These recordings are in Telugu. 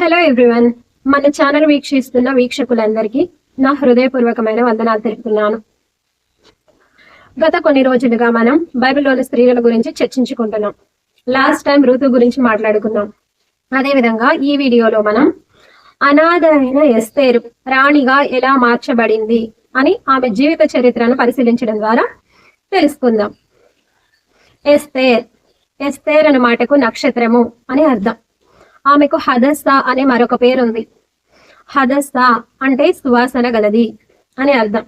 Hello everyone. మన ఛానల్ వీక్షిస్తున్న వీక్షకులందరికీ నా హృదయపూర్వకమైన వందనాలు తెలుపుతున్నాను. గత కొన్ని రోజులుగా మనం బైబిల్లోని స్త్రీల గురించి చర్చించుకుంటున్నాం. లాస్ట్ టైం ఋతు గురించి మాట్లాడుకున్నాం. అదేవిధంగా ఈ వీడియోలో మనం అనాథ అయిన ఎస్తేరు రాణిగా ఎలా మార్చబడింది అని ఆమె జీవిత చరిత్రను పరిశీలించడం ద్వారా తెలుసుకుందాం. ఎస్తేర్ ఎస్తేర్ అనే మాటకు నక్షత్రము అని అర్థం. ఆమెకు హదస్త అనే మరొక పేరుంది. హదస్త అంటే సువాసన గలది అని అర్థం.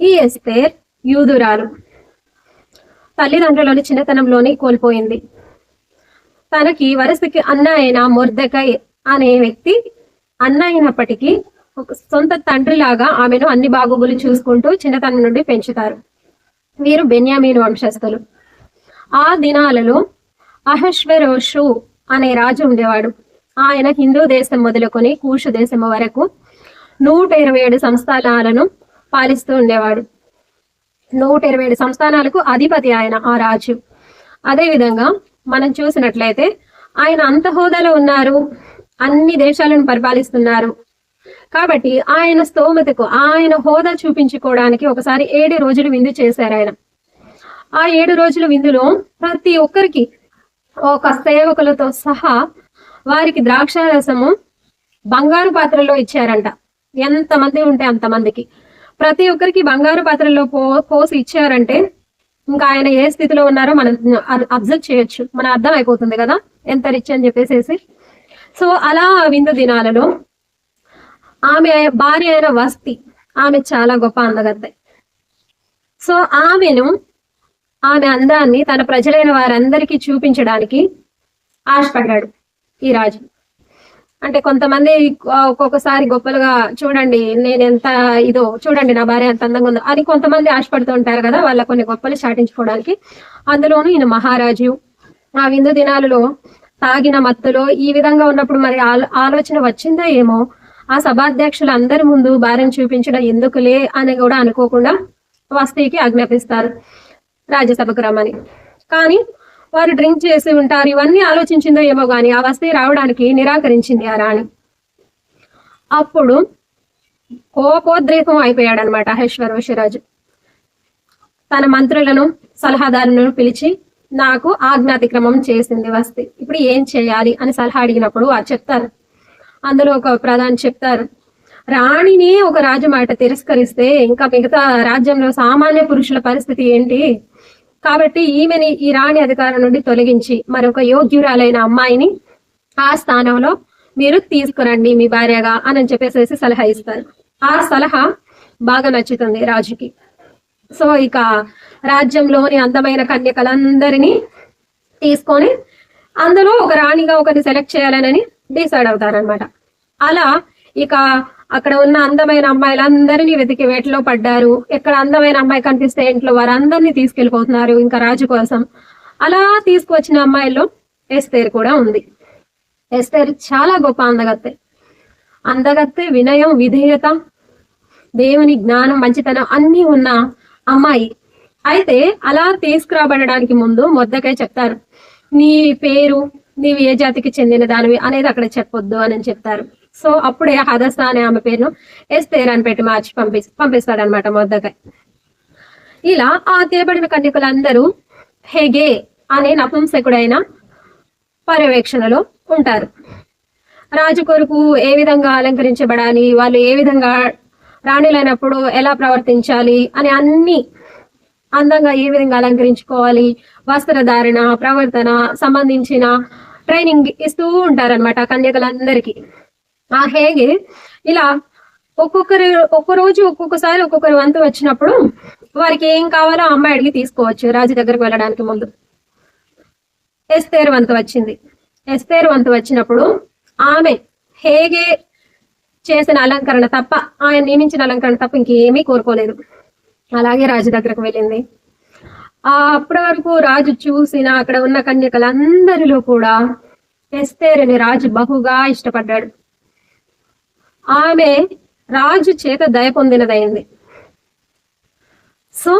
ఈ ఎస్తేర్ యూదురాలు. తల్లిదండ్రులను చిన్నతనంలోనే కోల్పోయింది. తనకి వరసకి అన్న అయిన మొర్దకై అనే వ్యక్తి అన్న అయినప్పటికీ సొంత తండ్రిలాగా ఆమెను అన్ని బాగోగులు చూసుకుంటూ చిన్నతనం నుండి పెంచుతారు. వీరు బెన్యామీన్ వంశస్థులు. ఆ దినాలలో అహశ్వరోషు అనే రాజు ఉండేవాడు. ఆయన హిందూ దేశం మొదలుకొని కూషు దేశం వరకు నూట ఇరవై ఏడు సంస్థానాలను పాలిస్తూ ఉండేవాడు. నూట ఇరవై ఏడు సంస్థానాలకు అధిపతి ఆయన ఆ రాజు. అదేవిధంగా మనం చూసినట్లయితే ఆయన అంత హోదాలో ఉన్నారు అన్ని దేశాలను పరిపాలిస్తున్నారు. కాబట్టి ఆయన స్తోమతకు ఆయన హోదా చూపించుకోవడానికి ఒకసారి ఏడు రోజులు విందు చేశారు ఆయన. ఆ ఏడు రోజుల విందులో ప్రతి ఒక్కరికి ఒక సేవకులతో సహా వారికి ద్రాక్ష రసము బంగారు పాత్రలో ఇచ్చారంట. ఎంతమంది ఉంటే అంతమందికి ప్రతి ఒక్కరికి బంగారు పాత్రలో పో పోసి ఇచ్చారంటే ఇంకా ఆయన ఏ స్థితిలో ఉన్నారో మనం అబ్జర్వ్ చేయొచ్చు. మన అర్థం అయిపోతుంది కదా? ఎంత రిచ్ అని చెప్పేసేసి. సో అలా ఆ విందు దినాలలో ఆమె భార్య అయిన వస్తి ఆమె చాలా గొప్ప అందగత్తె సో ఆమెను ఆమె అందాన్ని తన ప్రజలైన వారందరికీ చూపించడానికి ఆశపడ్డాడు ఈ రాజు. అంటే కొంతమంది ఒక్కొక్కసారి గొప్పలుగా చూడండి నేను ఎంత ఇదో చూడండి నా భార్య ఎంత అందంగా ఉందో అని కొంతమంది ఆశపడుతూ ఉంటారు కదా వాళ్ళ కొన్ని గొప్పలు చాటించుకోవడానికి. అందులోనూ ఈయన మహారాజు ఆ విందు దినాలలో తాగిన మత్తులో ఈ విధంగా ఉన్నప్పుడు మరి ఆలోచన వచ్చిందో ఏమో ఆ సభాధ్యక్షులు అందరి ముందు భార్యను చూపించడం ఎందుకులే అని కూడా అనుకోకుండా వస్తీకి ఆజ్ఞాపిస్తారు. రాజ్యసభకు రమ్మని కానీ వారు డ్రింక్ చేసి ఉంటారు. ఇవన్నీ ఆలోచించిందో ఏమో గాని ఆ వస్తీ రావడానికి నిరాకరించింది ఆ రాణి. అప్పుడు కోపోద్రేకం అయిపోయాడు అనమాట ఋషిరాజు తన మంత్రులను సలహాదారులను పిలిచి నాకు ఆజ్ఞాతిక్రమం చేసింది వస్తి. ఇప్పుడు ఏం చేయాలి? అని సలహా అడిగినప్పుడు వారు చెప్తారు. అందులో ఒక ప్రధాని చెప్తారు. రాణిని ఒక రాజు మాట తిరస్కరిస్తే ఇంకా మిగతా రాజ్యంలో సామాన్య పురుషుల పరిస్థితి ఏంటి? కాబట్టి ఈమెని ఈ రాణి అధికారం నుండి తొలగించి మరొక యోగ్యురాలైన అమ్మాయిని ఆ స్థానంలో మీరు తీసుకురండి మీ భార్యగా అని చెప్పేసి సలహా ఇస్తారు. ఆ సలహా బాగా నచ్చుతుంది రాజుకి. సో ఇక రాజ్యంలోని అందమైన కన్యకలందరినీ తీసుకొని అందులో ఒక రాణిగా ఒకరిని సెలెక్ట్ చేయాలని డిసైడ్ అవుతారనమాట అలా ఇక అక్కడ ఉన్న అందమైన అమ్మాయిలందరినీ వెతికి వేటలో పడ్డారు. ఎక్కడ అందమైన అమ్మాయి కనిపిస్తే ఇంట్లో వారందరినీ తీసుకెళ్ళిపోతున్నారు ఇంకా రాజు కోసం. అలా తీసుకువచ్చిన అమ్మాయిల్లో ఎస్తేర్ కూడా ఉంది. ఎస్తేర్ చాలా గొప్ప అందగత్తె. అందగత్తె వినయం విధేయత దేవుని జ్ఞానం మంచితనం అన్ని ఉన్న అమ్మాయి. అయితే అలా తీసుకురాబడడానికి ముందు మొద్దకై చెప్తారు నీ పేరు నీవి ఏ జాతికి చెందిన దానివి అనేది అక్కడ చెప్పొద్దు అని చెప్తారు. సో అప్పుడే హదస్త అనే ఆమె పేరును ఎస్తేర్ అని పెట్టి మార్చి పంపి పంపిస్తాడనమాట మొద్దకై ఇలా ఆ తేబడిన కన్యకులందరూ హెగే అనే నపుంసకుడైన పర్యవేక్షణలో ఉంటారు. రాజు కొరకు ఏ విధంగా అలంకరించబడాలి వాళ్ళు ఏ విధంగా రాణులైనప్పుడు ఎలా ప్రవర్తించాలి అని అన్ని అందంగా ఏ విధంగా అలంకరించుకోవాలి వస్త్రధారణ ప్రవర్తన సంబంధించిన ట్రైనింగ్ ఇస్తూ ఉంటారనమాట కన్యకలందరికీ. ఆ హేగే ఇలా ఒక్కొక్కరు ఒక్క రోజు ఒక్కొక్కసారి ఒక్కొక్కరు వంతు వచ్చినప్పుడు వారికి ఏం కావాలో అమ్మాయి అడిగి తీసుకోవచ్చు రాజు దగ్గరకు వెళ్ళడానికి ముందు. ఎస్తేరు వంతు వచ్చింది. ఎస్తేరు వంతు వచ్చినప్పుడు ఆమె హేగే చేసిన అలంకరణ తప్ప ఆయన నియమించిన అలంకరణ తప్ప ఇంకేమీ కోరుకోలేదు. అలాగే రాజు దగ్గరకు వెళ్ళింది. ఆ అప్పటి వరకు రాజు చూసిన అక్కడ ఉన్న కన్యకలందరిలో కూడా ఎస్తేరుని రాజు బహుగా ఇష్టపడ్డాడు. ఆమె రాజు చేత దయ పొందినదైంది. సో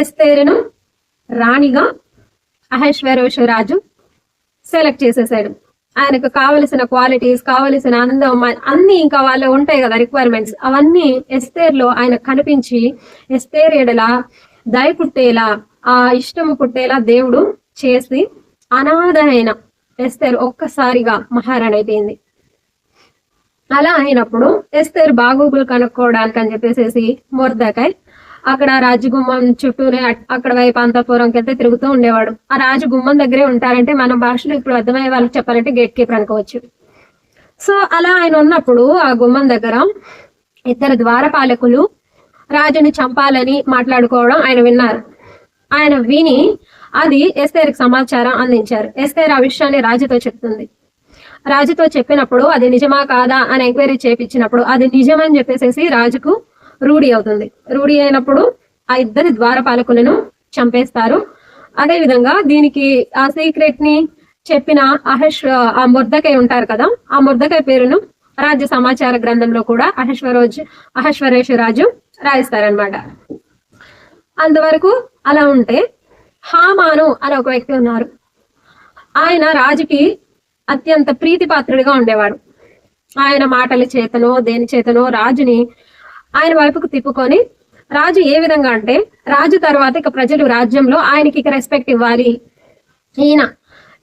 ఎస్తేరును రాణిగా అహేశ్వరేశ్వర రాజు సెలెక్ట్ చేసేసాడు. ఆయనకు కావలసిన క్వాలిటీస్ కావలసిన అందం అన్ని ఇంకా వాళ్ళు ఉంటాయి కదా రిక్వైర్మెంట్స్ అవన్నీ ఎస్తేర్లో ఆయన కనిపించి ఎస్తేర్ ఎడల దయ పుట్టేలా ఆ ఇష్టము పుట్టేలా దేవుడు చేసి అనాథ అయిన ఎస్తేర్ ఒక్కసారిగా మహారాణి అయిపోయింది. అలా అయినప్పుడు ఎస్తేర్ బాగోగులు కనుక్కోవడానికి అని చెప్పేసి మొర్దకాయ్ అక్కడ రాజగుమ్మం చుట్టూనే అక్కడ వైపు అంతపురంకి వెళ్తే తిరుగుతూ ఉండేవాడు. ఆ రాజగుమ్మం దగ్గరే ఉంటారంటే మన భాషలో ఇప్పుడు అర్థమయ్యే వాళ్ళకి చెప్పాలంటే గేట్ కీపర్ అనుకోవచ్చు. సో అలా ఆయన ఉన్నప్పుడు ఆ గుమ్మం దగ్గర ఇద్దరు ద్వారపాలకులు రాజుని చంపాలని మాట్లాడుకోవడం ఆయన విన్నారు. ఆయన విని అది ఎస్తేర్కి సమాచారం అందించారు. ఎస్తేర్ ఆ విషయాన్ని రాజుతో చెప్తుంది. రాజుతో చెప్పినప్పుడు అది నిజమా కాదా అని ఎంక్వైరీ చేపించినప్పుడు అది నిజమని చెప్పేసేసి రాజుకు రూఢి అవుతుంది. రూఢి అయినప్పుడు ఆ ఇద్దరి ద్వారపాలకులను చంపేస్తారు. అదే విధంగా దీనికి ఆ సీక్రెట్ని చెప్పిన అహేష్ ఆ ముర్దకై ఉంటారు కదా ఆ ముర్దకై పేరును రాజ్య సమాచార గ్రంథంలో కూడా అహేశ్వరోజ్ అహశ్వరేశ్వర రాజు రాయిస్తారనమాట అంతవరకు అలా ఉంటే హామాను అని ఒక వ్యక్తి ఉన్నారు. ఆయన రాజుకి అత్యంత ప్రీతిపాత్రుడిగా ఉండేవాడు. ఆయన మాటల చేతనో దేని చేతనో రాజుని ఆయన వైపుకు తిప్పుకొని రాజు ఏ విధంగా అంటే రాజు తర్వాత ఇక ప్రజలు రాజ్యంలో ఆయనకి ఇక రెస్పెక్ట్ ఇవ్వాలి. ఈయన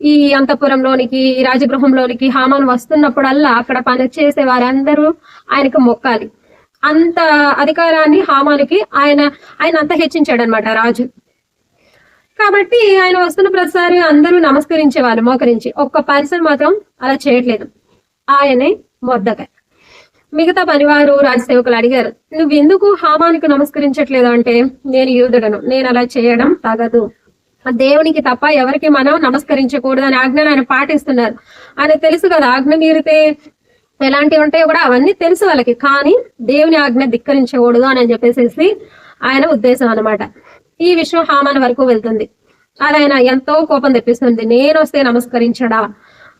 ఈ అంతఃపురంలోనికి ఈ రాజగృహంలోనికి హామాన్ వస్తున్నప్పుడల్లా అక్కడ పని చేసే వారందరూ ఆయనకు మొక్కాలి. అంత అధికారాన్ని హామానికి ఆయన ఆయన అంత హెచ్చించాడు అనమాట రాజు. కాబట్టి ఆయన వస్తున్న ప్రతిసారి అందరూ నమస్కరించే వాళ్ళు మోకరించి. ఒక్క పర్సన్ మాత్రం అలా చేయట్లేదు. ఆయనే మొద్దకాయ మిగతా పనివారు రాజసేవకులు అడిగారు నువ్వు ఎందుకు హామానికి నమస్కరించట్లేదు అంటే నేను యూదుడను నేను అలా చేయడం తగదు. ఆ దేవునికి తప్ప ఎవరికి మనం నమస్కరించకూడదు అని ఆజ్ఞను ఆయన పాటిస్తున్నారు. ఆయన తెలుసు కదా ఆజ్ఞ మీరితే ఎలాంటివి ఉంటాయో కూడా అవన్నీ తెలుసు వాళ్ళకి. కానీ దేవుని ఆజ్ఞ ధిక్కరించకూడదు అని చెప్పేసి ఆయన ఉద్దేశం అన్నమాట. ఈ విషయం హామాన్ వరకు వెళ్తుంది. అది ఆయన ఎంతో కోపం తెప్పిస్తుంది. నేను వస్తే నమస్కరించడా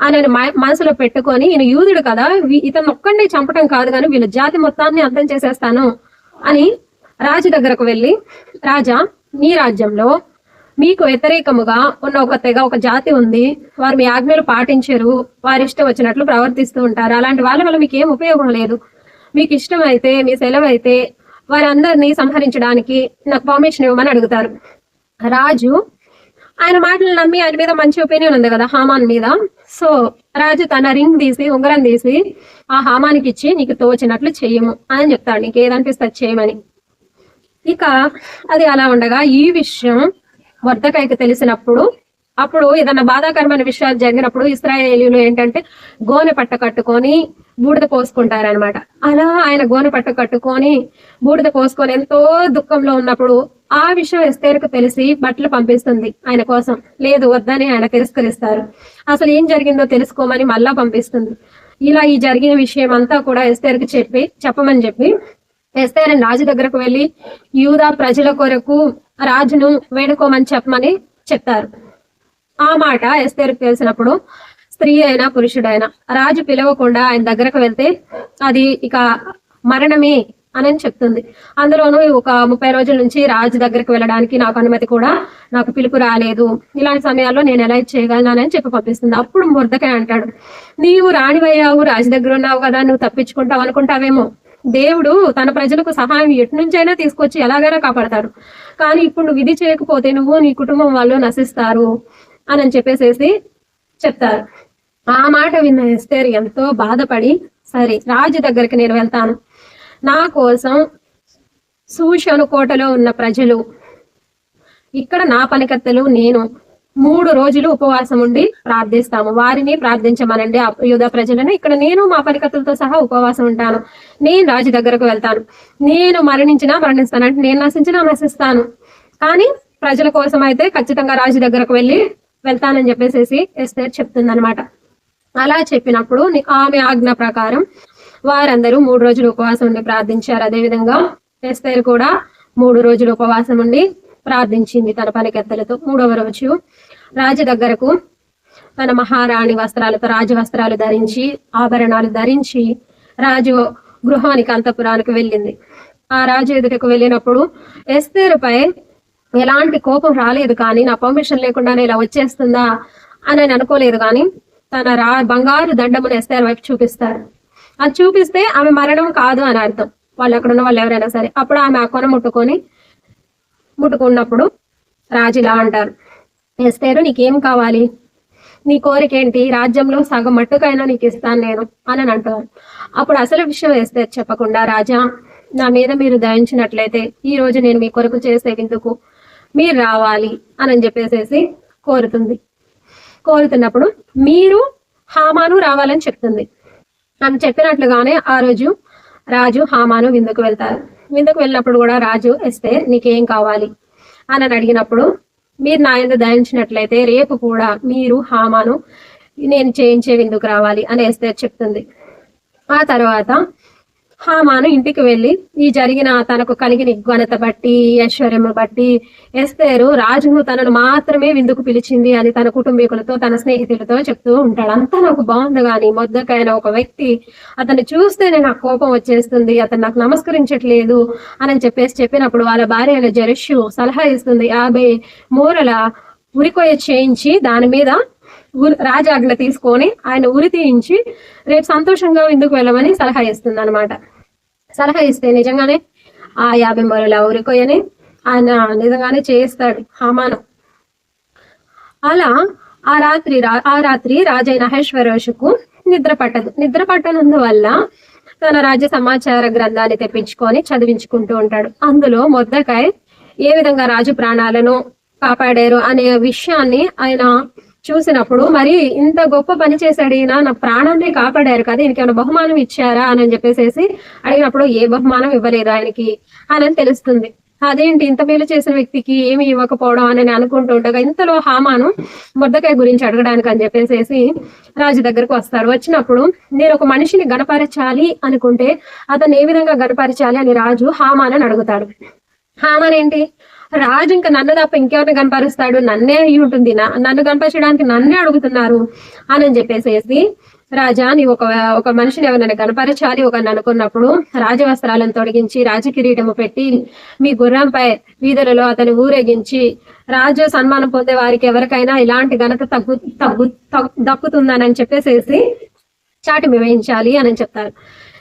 అని మ- మనసులో పెట్టుకొని ఈయన యూదుడు కదా ఇతను ఒక్కడిని చంపటం కాదు కానీ వీళ్ళ జాతి మొత్తాన్ని అంతం చేసేస్తాను అని రాజు దగ్గరకు వెళ్ళి రాజా మీ రాజ్యంలో మీకు వ్యతిరేకముగా ఉన్న ఒక తెగ ఒక జాతి ఉంది. వారు మీ ఆజ్ఞలు పాటించరు. వారి ఇష్టం వచ్చినట్లు ప్రవర్తిస్తూ ఉంటారు. అలాంటి వాళ్ళ వల్ల మీకు ఏం ఉపయోగం లేదు. మీకు ఇష్టం అయితే మీ సెలవు అయితే వారందరినీ సంహరించడానికి నాకు పర్మిషన్ ఇవ్వమని అడుగుతారు. రాజు ఆయన మాటలు నమ్మి ఆయన మీద మంచి ఒపీనియన్ ఉంది కదా హామాన్ మీద. సో రాజు తన రింగ్ తీసి ఉంగరం తీసి ఆ హామానికి ఇచ్చి నీకు తోచినట్లు చెయ్యము అని చెప్తాడు. నీకు ఏదనిపిస్తే చేయమని. ఇక అది అలా ఉండగా ఈ విషయం వర్ధకైకి తెలిసినప్పుడు అప్పుడు ఏదైనా బాధాకరమైన విషయాలు జరిగినప్పుడు ఇస్రాయేలీలు ఏంటంటే గోనె పట్ట కట్టుకొని బూడిద పోసుకుంటారనమాట అలా ఆయన గోనె పట్ట కట్టుకొని బూడిద పోసుకొని ఎంతో దుఃఖంలో ఉన్నప్పుడు ఆ విషయం ఎస్తేరుకు తెలిసి బట్టలు పంపిస్తుంది ఆయన కోసం. లేదు వద్దని ఆయన తిరస్కరిస్తారు. అసలు ఏం జరిగిందో తెలుసుకోమని మళ్ళా పంపిస్తుంది. ఇలా ఈ జరిగిన విషయం అంతా కూడా ఎస్తేరుకు చెప్పి చెప్పమని చెప్పి ఎస్తేరని రాజు దగ్గరకు వెళ్ళి యూదా ప్రజల కొరకు రాజును వేడుకోమని చెప్పమని చెప్తారు. ఆ మాట ఎస్తేరు తెలిసినప్పుడు స్త్రీ అయినా పురుషుడైనా రాజు పిలవకుండా ఆయన దగ్గరకు వెళ్తే అది ఇక మరణమే అని చెప్తుంది. అందులోనూ ఒక ముప్పై రోజుల నుంచి రాజు దగ్గరకు వెళ్ళడానికి నాకు అనుమతి కూడా నాకు పిలుపు రాలేదు. ఇలాంటి సమయాల్లో నేను ఎలా చేయగలనని చెప్పి పంపిస్తుంది. అప్పుడు మురదకాయ అంటాడు నీవు రాణివయ్యావు రాజు దగ్గర ఉన్నావు కదా నువ్వు తప్పించుకుంటావు అనుకుంటావేమో. దేవుడు తన ప్రజలకు సహాయం ఎటు నుంచైనా తీసుకొచ్చి ఎలాగైనా కాపాడతాడు. కానీ ఇప్పుడు నువ్వు విధి చేయకపోతే నువ్వు నీ కుటుంబం వాళ్ళు నశిస్తారు. అని చెప్పేసేసి చెప్తారు. ఆ మాట విన్న ఎస్తేర్ ఎంతో బాధపడి సరే రాజు దగ్గరికి నేను వెళ్తాను. నా కోసం సూషను కోటలో ఉన్న ప్రజలు ఇక్కడ నా పనికత్తెలు నేను మూడు రోజులు ఉపవాసం ఉండి ప్రార్థిస్తాము. వారిని ప్రార్థించమనండి. యుధ ప్రజలను ఇక్కడ నేను మా పనికత్తులతో సహా ఉపవాసం ఉంటాను. నేను రాజు దగ్గరకు వెళ్తాను. నేను మరణించినా మరణిస్తాను. అంటే నేను నశించినా నశిస్తాను. కానీ ప్రజల కోసం అయితే ఖచ్చితంగా రాజు దగ్గరకు వెళ్ళి వెళ్తానని చెప్పేసి ఎస్తేర్ చెప్తుంది అలా చెప్పినప్పుడు ఆమె ఆజ్ఞ ప్రకారం వారందరూ మూడు రోజులు ఉపవాసం ఉండి ప్రార్థించారు. అదేవిధంగా ఎస్తేర్ కూడా మూడు రోజులు ఉపవాసం ఉండి ప్రార్థించింది తన పనికెత్తలతో. మూడవ రోజు రాజు దగ్గరకు తన మహారాణి వస్త్రాలతో రాజు వస్త్రాలు ధరించి ఆభరణాలు ధరించి రాజు గృహానికి అంతపురానికి వెళ్ళింది. ఆ రాజు ఎదుటకు వెళ్ళినప్పుడు ఎస్తేరుపై ఎలాంటి కోపం రాలేదు కానీ నా పర్మిషన్ లేకుండానే ఇలా వచ్చేస్తుందా అని ఆయన అనుకోలేదు కానీ తన రా బంగారు దండమును ఎస్తేర్ వైపు చూపిస్తారు. అది చూపిస్తే ఆమె మరణం కాదు అని అర్థం. వాళ్ళు అక్కడ ఉన్న వాళ్ళు ఎవరైనా సరే. అప్పుడు ఆమె ఆ కొన ముట్టుకొని ముట్టుకున్నప్పుడు రాజు ఇలా అంటారు. ఎస్తేరు నీకేం కావాలి? నీ కోరిక ఏంటి రాజ్యంలో సగం మట్టుకైనా నీకు ఇస్తాను నేను అని అని అంటారు. అప్పుడు అసలు విషయం వేస్తే చెప్పకుండా రాజా నా మీద మీరు దయించినట్లయితే ఈ రోజు నేను మీ కొరకు చేసే విందుకు మీరు రావాలి అని చెప్పేసేసి కోరుతుంది. కోరుతున్నప్పుడు మీరు హామాను రావాలని చెప్తుంది. నన్ను చెప్పినట్లుగానే ఆ రోజు రాజు హామాను విందుకు వెళ్తారు. విందుకు వెళ్ళినప్పుడు కూడా రాజు ఎస్తే నీకేం కావాలి? అని అని అడిగినప్పుడు మీరు నా ఎందు దయించినట్లయితే రేపు కూడా మీరు హామాను నేను చేయించే విందుకు రావాలి అని ఎస్తే చెప్తుంది. ఆ తర్వాత హామాను ఇంటికి వెళ్ళి ఈ జరిగిన తనకు కలిగిన ఘనత బట్టి ఐశ్వర్యము బట్టి ఎస్తేరు రాజును తనను మాత్రమే విందుకు పిలిచింది అని తన కుటుంబీకులతో తన స్నేహితులతో చెప్తూ ఉంటాడు. అంతా నాకు బాగుంది కానీ మొద్దకైన ఒక వ్యక్తి అతన్ని చూస్తేనే నాకు కోపం వచ్చేస్తుంది అతను నాకు నమస్కరించట్లేదు అని చెప్పేసి చెప్పినప్పుడు వాళ్ళ భార్య అయిన సలహా ఇస్తుంది. యాభై మూరల ఉరికొయ చేయించి దాని మీద రాజాజ్ఞ తీసుకొని ఆయన ఉరి తీయించి రేపు సంతోషంగా ఎందుకు వెళ్ళమని సలహా ఇస్తుంది అనమాట సలహా ఇస్తే నిజంగానే ఆ యాభై మూరల ఉరికొయ్యని ఆయన నిజంగానే చేయిస్తాడు హామాను. అలా ఆ రాత్రి రా- ఆ రాత్రి రాజైన హేశ్వరోషుకు నిద్ర పట్టదు. నిద్ర పట్టనందువల్ల తన రాజ్య సమాచార గ్రంథాన్ని తెప్పించుకొని చదివించుకుంటూ ఉంటాడు. అందులో మొద్దకాయ్ ఏ విధంగా రాజు ప్రాణాలను కాపాడారు అనే విషయాన్ని ఆయన చూసినప్పుడు మరి ఇంత గొప్ప పని చేశాడు ఈయన నా ప్రాణాన్ని కాపాడారు కదా ఈయనకి ఏమైనా బహుమానం ఇచ్చారా? అని చెప్పేసి అడిగినప్పుడు ఏ బహుమానం ఇవ్వలేదు ఆయనకి? అని తెలుస్తుంది. అదేంటి ఇంత మేలు చేసిన వ్యక్తికి ఏమి ఇవ్వకపోవడం? అని అనుకుంటుండగా అనుకుంటూ ఉండగా ఇంతలో హామాను ముద్దకాయ గురించి అడగడానికి అని చెప్పేసి రాజు దగ్గరకు వస్తాడు వచ్చినప్పుడు నేను ఒక మనిషిని గణపరచాలి అనుకుంటే అతను ఏ విధంగా గణపరచాలి అని రాజు హామానని అడుగుతాడు. హామాన్ ఏంటి? రాజు ఇంకా నన్ను తప్ప ఇంకెవరిని కనపరుస్తాడు? నన్నే అయి ఉంటుంది. నా- నన్ను కనపరచడానికి నన్నే అడుగుతున్నారు అని చెప్పేసేసి రాజా నీ ఒక ఒక మనిషిని ఎవరైనా కనపరచాలి? ఒక అనుకున్నప్పుడు రాజవస్త్రాలను తొడిగించి రాజకిరీటము పెట్టి మీ గుర్రంపై వీధులలో అతని ఊరేగించి రాజు సన్మానం పొందే వారికి ఎవరికైనా ఇలాంటి ఘనత తగ్గు తగ్గు తగ్గు- దక్కుతుందని చెప్పేసేసి చాటి వేయించాలి అని చెప్తారు.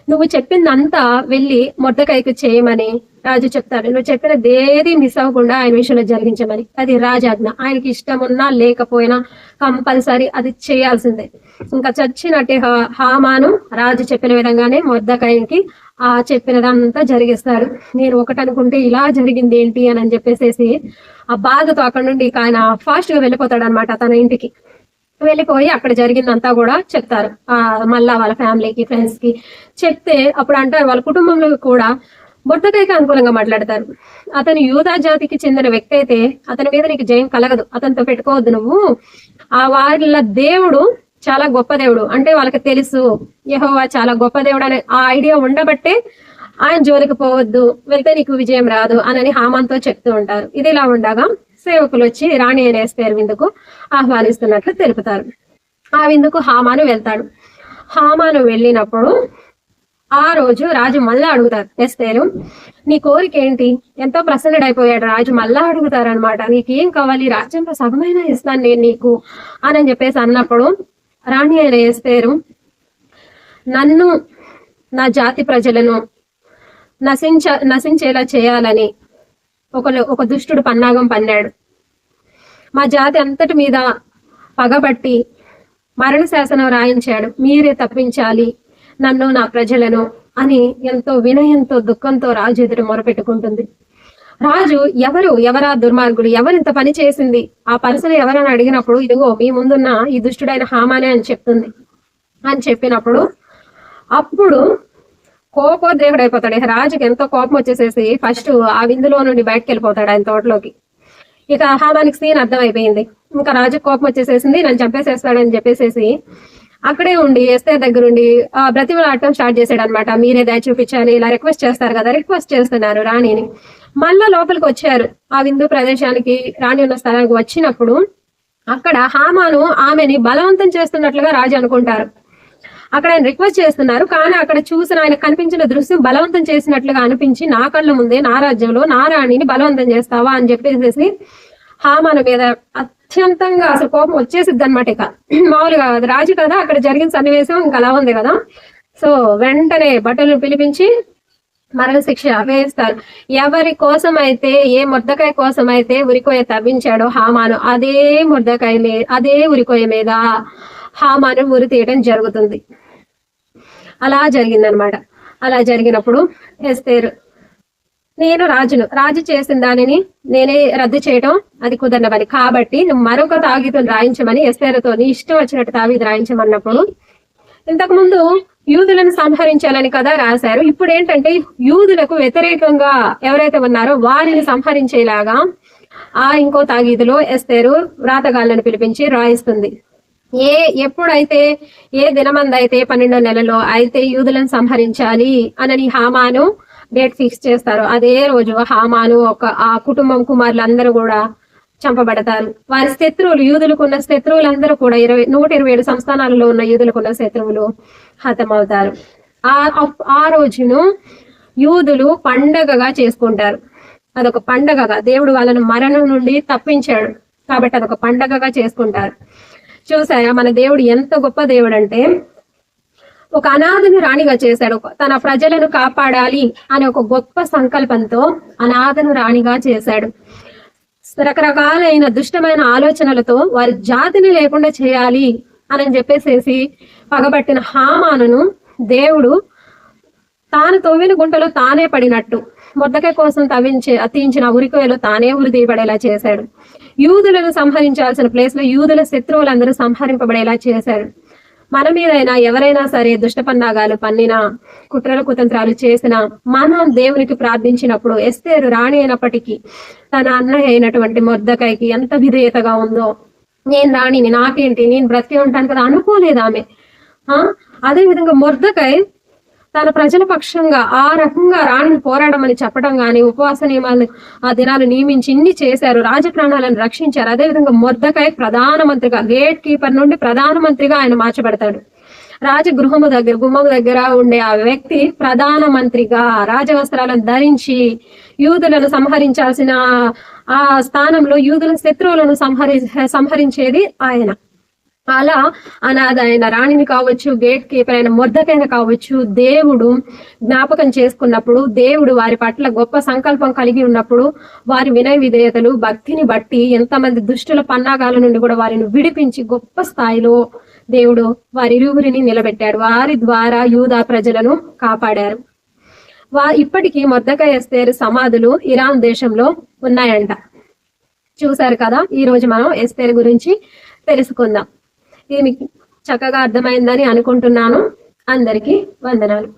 నువ్వు చెప్పిందంతా వెళ్ళి మొద్దకైకి చేయమని రాజు చెప్తాడు. నువ్వు చెప్పినది ఏది మిస్ అవ్వకుండా ఆయన విషయంలో జరిగించమని. అది రాజాజ్ఞ. ఆయనకి ఇష్టం ఉన్నా లేకపోయినా కంపల్సరీ అది చేయాల్సిందే. ఇంకా చచ్చినట్టే హామాను రాజు చెప్పిన విధంగానే మొద్దకాయకి ఆ చెప్పినదంతా జరిగిస్తాడు. నేను ఒకటి అనుకుంటే ఇలా జరిగింది ఏంటి అని చెప్పేసేసి ఆ బాధతో అక్కడ నుండి ఆయన ఫాస్ట్గా వెళ్ళిపోతాడు అనమాట తన ఇంటికి. వెళ్ళిపోయి అక్కడ జరిగిందంతా కూడా చెప్తారు. ఆ మళ్ళా వాళ్ళ ఫ్యామిలీకి ఫ్రెండ్స్కి చెప్తే అప్పుడు అంటారు వాళ్ళ కుటుంబంలో కూడా బొట్టకైకి అనుకూలంగా మాట్లాడతారు. అతను యూదా జాతికి చెందిన వ్యక్తి అయితే అతని మీద నీకు జయం కలగదు. అతనితో పెట్టుకోవద్దు నువ్వు. ఆ వాళ్ళ దేవుడు చాలా గొప్ప దేవుడు. అంటే వాళ్ళకి తెలుసు యహోవా చాలా గొప్ప దేవుడు అనే ఆ ఐడియా ఉండబట్టే ఆయన జోలికి పోవద్దు వెళ్తే నీకు విజయం రాదు అని హామాన్తో చెప్తూ ఉంటారు. ఇది ఇలా ఉండగా సేవకులు వచ్చి రాణి అనే ఎస్తేరు విందుకు ఆహ్వానిస్తున్నట్లు తెలుపుతారు. ఆ విందుకు హామాను వెళ్తాడు. హామాను వెళ్ళినప్పుడు ఆ రోజు రాజు మళ్ళా అడుగుతారు ఎస్తేరు నీ కోరిక ఏంటి ఎంతో ప్రసన్నుడైపోయాడు రాజు మళ్ళా అడుగుతారు అనమాట నీకేం కావాలి? రాజ్యంలో సగమైన ఇస్తాను నేను నీకు అని చెప్పేసి అన్నప్పుడు రాణి అయిన ఎస్తేరు నన్ను నా జాతి ప్రజలను నశించ నశించేలా చేయాలని ఒక ఒక దుష్టుడు పన్నాగం పన్నాడు. మా జాతి అంతటి మీద పగబట్టి మరణ శాసనం రాయించాడు. మీరే తప్పించాలి నన్ను నా ప్రజలను అని ఎంతో వినయంతో దుఃఖంతో రాజు ఎదురు మొరపెట్టుకుంటుంది. రాజు ఎవరు? ఎవరా దుర్మార్గుడు? ఎవరింత పని చేసింది? ఆ పర్సన్ ఎవరని అడిగినప్పుడు ఇదిగో మీ ముందున్న ఈ దుష్టుడైన హామానే అని చెప్తుంది. అని చెప్పినప్పుడు అప్పుడు కోపోద్రేకుడు అయిపోతాడు ఇక రాజుకి ఎంతో కోపం వచ్చేసేసి ఫస్ట్ ఆ విందులో నుండి బయటకు వెళ్ళిపోతాడు ఆయన తోటలోకి. ఇక హామానికి సీన్ అర్థమైపోయింది. ఇంకా రాజు కోపం వచ్చేసేసింది నన్ను చంపేసేస్తాడని చెప్పేసేసి అక్కడే ఉండి ఎస్తే దగ్గరుండి ఆ బ్రతిమలాడటం స్టార్ట్ చేశాడు అనమాట మీరే దయ చూపించాలి ఇలా రిక్వెస్ట్ చేస్తారు కదా రిక్వెస్ట్ చేస్తున్నారు రాణిని. మళ్ళా లోపలికి వచ్చారు. ఆ విందు ప్రదేశానికి రాణి ఉన్న స్థలానికి వచ్చినప్పుడు అక్కడ హామాను ఆమెని బలవంతం చేస్తున్నట్లుగా రాజు అనుకుంటారు. అక్కడ ఆయన రిక్వెస్ట్ చేస్తున్నారు. కానీ అక్కడ చూసిన ఆయన కనిపించిన దృశ్యం బలవంతం చేసినట్లుగా అనిపించి నా కళ్ళ ముందే నా రాజ్యంలో నా రాణిని బలవంతం చేస్తావా? అని చెప్పేసి హామాను మీద అత్యంతంగా అసలు కోపం వచ్చేసిద్ది అనమాట ఇక. మామూలుగా రాజు కదా అక్కడ జరిగిన సన్నివేశం ఇంకా అలా ఉంది కదా. సో వెంటనే బట్టలు పిలిపించి మరణ శిక్ష వేస్తారు. ఎవరి కోసం అయితే ఏ ముద్దకాయ కోసం అయితే ఉరికోయ తవ్వించాడో హామాను అదే ముద్దకాయ మీద అదే ఉరికోయ మీద హామానం ఉరి తీయడం జరుగుతుంది. అలా జరిగిందనమాట. అలా జరిగినప్పుడు ఎస్తేరు నేను రాజును రాజు చేసిన దానిని నేనే రద్దు చేయడం అది కుదరని పని కాబట్టి నువ్వు మరొక తాగితుని రాయించమని ఎస్తేరుతో నీ ఇష్టం వచ్చినట్టు తాగిది రాయించమన్నప్పుడు ఇంతకుముందు యూదులను సంహరించాలని కదా రాశారు. ఇప్పుడు ఏంటంటే యూదులకు వ్యతిరేకంగా ఎవరైతే ఉన్నారో వారిని సంహరించేలాగా ఆ ఇంకో తాగీదులో ఎస్తేరు వ్రాతగాళ్ళను పిలిపించి రాయిస్తుంది. ఏ ఎప్పుడైతే ఏ దినమందైతే పన్నెండో నెలలో అయితే యూదులను సంహరించాలి అనని హామాను డేట్ ఫిక్స్ చేస్తారు. అదే రోజు హామాను ఒక ఆ కుటుంబం కుమారులందరూ కూడా చంపబడతారు. వారి శత్రువులు యూదులకు ఉన్న శత్రువులందరూ కూడా ఇరవై నూట ఇరవై ఏడు సంస్థానాలలో ఉన్న యూదులకు ఉన్న శత్రువులు హతమవుతారు. ఆ ఆ రోజును యూదులు పండగగా చేసుకుంటారు. అదొక పండగగా దేవుడు వాళ్ళను మరణం నుండి తప్పించాడు. కాబట్టి అదొక పండగగా చేసుకుంటారు. చూసారా? మన దేవుడు ఎంత గొప్ప దేవుడు అంటే ఒక అనాథను రాణిగా చేశాడు. తన ప్రజలను కాపాడాలి అనే ఒక గొప్ప సంకల్పంతో అనాథను రాణిగా చేశాడు. రకరకాలైన దుష్టమైన ఆలోచనలతో వారి జాతిని లేకుండా చేయాలి అని చెప్పేసేసి పగబట్టిన హామాను దేవుడు తాను తొవ్విన గుంటలో తానే పడినట్టు. మొద్దకాయ కోసం తవ్వించే అతించిన ఉరికోయలో తానే ఉరి తీయబడేలా చేశాడు. యూదులను సంహరించాల్సిన ప్లేస్లో యూదుల శత్రువులందరూ సంహరింపబడేలా చేశాడు. మన మీదైనా ఎవరైనా సరే దుష్ట పన్నాగాలు పన్నినా కుట్రల కుతంత్రాలు చేసినా మనం దేవునికి ప్రార్థించినప్పుడు ఎస్తేరు రాణి అయినప్పటికీ తన అన్నయ్య అయినటువంటి మొద్దకాయకి ఎంత విధేయతగా ఉందో నేను రాణిని నాకేంటి? నేను బ్రతికి ఉంటాను కదా అనుకోలేదు ఆమె. ఆ? అదే విధంగా మొర్దకాయ్ తన ప్రజల పక్షంగా ఆ రకంగా రాణిని పోరాడమని చెప్పడం గాని ఉపవాస నియమాలను ఆ దినాలు నియమించి ఇన్ని చేశారు. రాజ ప్రాణాలను రక్షించారు. అదేవిధంగా మొద్దకాయ ప్రధానమంత్రిగా గేట్ కీపర్ నుండి ప్రధానమంత్రిగా ఆయన మార్చబడతాడు. రాజగృహము దగ్గర గుమ్మము దగ్గర ఉండే ఆ వ్యక్తి ప్రధానమంత్రిగా రాజవస్త్రాలను ధరించి యూదులను సంహరించాల్సిన ఆ స్థానంలో యూదుల శత్రువులను సంహరి సంహరించేది ఆయన. అలా అనాథ అయిన రాణిని కావచ్చు గేట్ కీపర్ అయిన మొద్దకైన కావచ్చు దేవుడు జ్ఞాపకం చేసుకున్నప్పుడు దేవుడు వారి పట్ల గొప్ప సంకల్పం కలిగి ఉన్నప్పుడు వారి వినయ విధేయతలు భక్తిని బట్టి ఎంతమంది దుష్టుల పన్నాగాల నుండి కూడా వారిని విడిపించి గొప్ప స్థాయిలో దేవుడు వారి ఇరువురిని నిలబెట్టాడు. వారి ద్వారా యూదా ప్రజలను కాపాడారు. వా ఇప్పటికీ మొద్దకాయ ఎస్తేరు సమాధులు ఇరాన్ దేశంలో ఉన్నాయంట. చూశారు కదా? ఈ రోజు మనం ఎస్తేరు గురించి తెలుసుకుందాం. ఇది మీకు చక్కగా అర్థమైందని అనుకుంటున్నాను. అందరికీ వందనాలు.